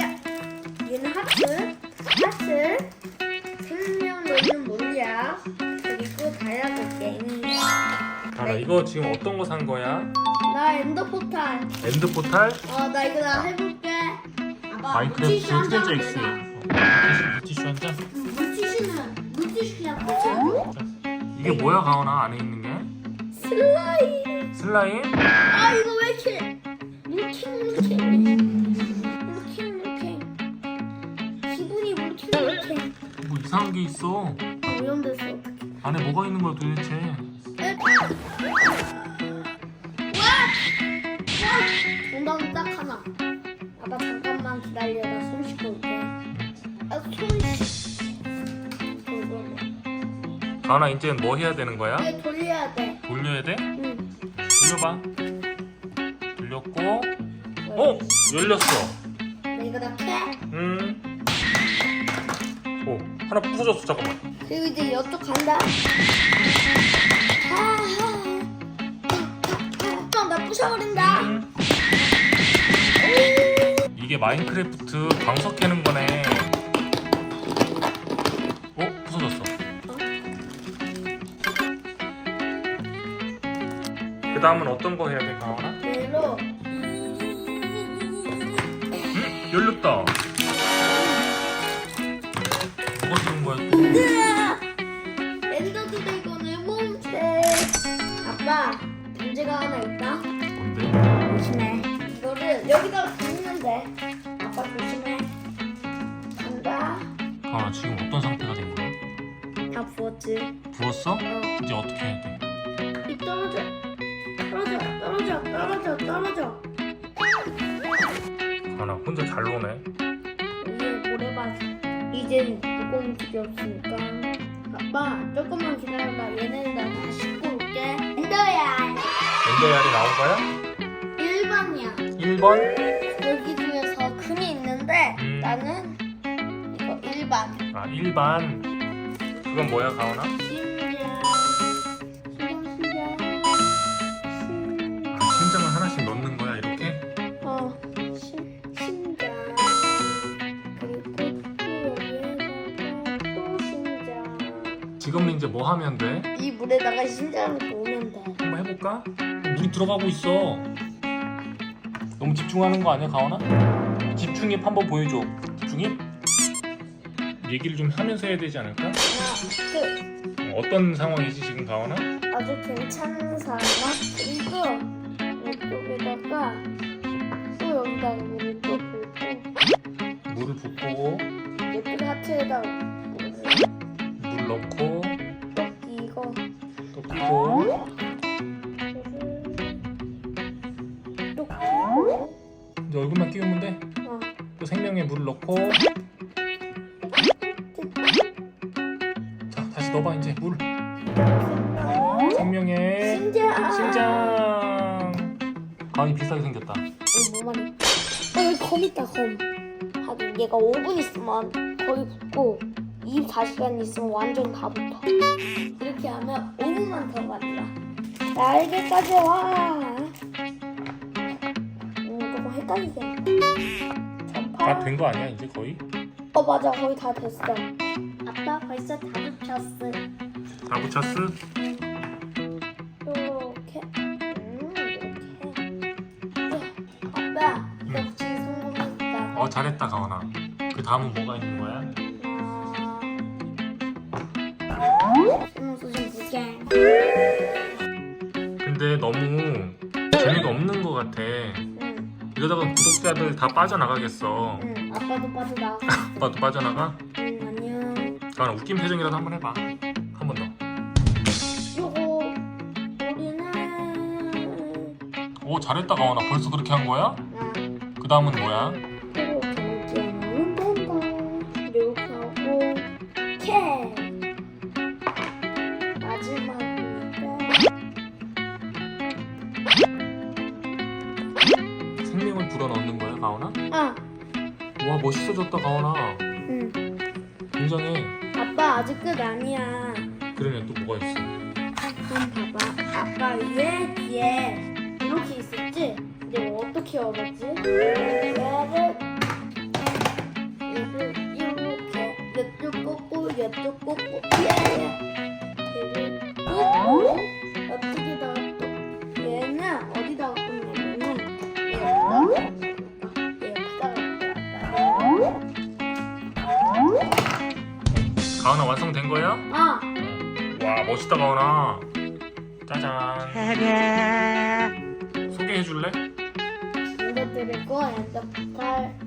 야, 얘는 하트, 하트, 생명 너는 몰라. 그리고 다이아몬드 게임. 가나 이거 지금 어떤 거 산 거야? 나 엔더 포탈. 엔드 포탈? 어, 나 이거 나 해볼게. 아빠, 마인크래프트 물티슈 한 휴대자 장 X. 어, 물티슈 한 장? 응, 물티슈는 물티슈야? 이게 뭐야 가오나 안에 있는 게? 슬라임. 슬라임? 아 이거 왜 이렇게 물킹물킹 뭐 이상한 게 있어. 오염됐어 안에 뭐가 있는 거야 도대체? 정답은 딱 하나. 아빠 잠깐만 기다려 나손 씻고 올게. 아손 씻고 가오나 이제 뭐 해야 되는 거야? 이게 돌려야 돼. 돌려야 돼? 응. 돌려봐. 돌렸고. 어? 열렸어. 나 이거 다 캐? 음. 오 하나 부서졌어 잠깐만 그리고 이제 이쪽 간다. 아, 아, 나 부셔버린다. 음. 이게 마인크래프트 광석 캐는 거네 어? 부서졌어 그 다음은 어떤 거 해야 돼? 얘로 응? 열렸다 뭐가 되는 거야 또? 엔더 드래곤을 몬체. 아빠, 문제가 하나 있다. 뭔데? 조심해. 이거를 여기다가 붓는 돼. 아빠 조심해. 간다. 가오나 지금 어떤 상태가 된 거야? 다 부었지. 부었어? 어. 이제 어떻게 해야 돼? 이 떨어져. 떨어져, 떨어져, 떨어져, 떨어져. 가오나 혼자 잘 노네 위에 모래밭 이젠 무거운 집이 없으니까 아빠 조금만 기다려봐 얘네는 나다 씻고 올게 엔더야 엔더야리 나온 거야? 1번이야 1번? 여기 중에서 금이 있는데 음. 나는 이거 1번 아 1반 그건 뭐야 가오나? 심 지금 이제 뭐 하면 돼? 이 물에다가 심장을 놓으면 돼 한번 해볼까? 물이 들어가고 있어 너무 집중하는 거 아니야 가오나? 집중입 한번 보여줘 집중입? 얘기를 좀 하면서 해야 되지 않을까? 어, 어떤 상황이지 지금 가오나? 아주 괜찮은 사람 그리고 이쪽에다가 또 여기다가 물을 또 붓고 물을 붓고 예쁜 하트에다가 물을 물 넣고 또 끼고 또 끼고. 이제 얼굴만 끼우면 돼? 어, 또 생명에 물을 넣고. 자 다시 넣어봐 이제 물. 생명에 심장. 심장. 가온이 비슷하게 생겼다. 어, 뭐 말이 어 여기 검 있다 검. 하긴 얘가 5분 있으면 거의 붙고 24시간 있으면 완전 다 붙어. 이렇게 하면 5분만 더 만들어 날개까지 와. 음, 조금 헷갈리게. 다 전파 된거 아니야 이제 거의? 어 맞아. 거의 다 됐어. 아빠 벌써 다 붙였어. 다 붙였어? 이렇게. 음 이렇게. 야, 아빠. 이거 붙이기 성공했다. 어 잘했다 가온아. 그 다음은 뭐가 있는 거야? 근데 너무 재미가 없는 거 같아 응, 이러다가 구독자들 다 빠져나가겠어 응. 아빠도 빠져나가. 아빠도 빠져나가? 응, 안녕. 가온아 웃긴 표정이라도 한번 해봐 한 번 더. 요거 우리는 오 잘했다 가온아 벌써 그렇게 한 거야? 아, 그 다음은 뭐야? 생명을 불어 넣는 거야 가온아? 아, 와 멋있어졌다 가온아 응. 굉장해 아빠 아직 끝 아니야. 그러네 또 뭐가 있어 한번 봐봐. 아빠 위에 뒤에 이렇게 있었지? 이거 어떻게 열었지? 가은아 완성된 거야? 아와 멋있다 가은아. 짜잔. 소개해 줄래? 이거 드리고 엔더포탈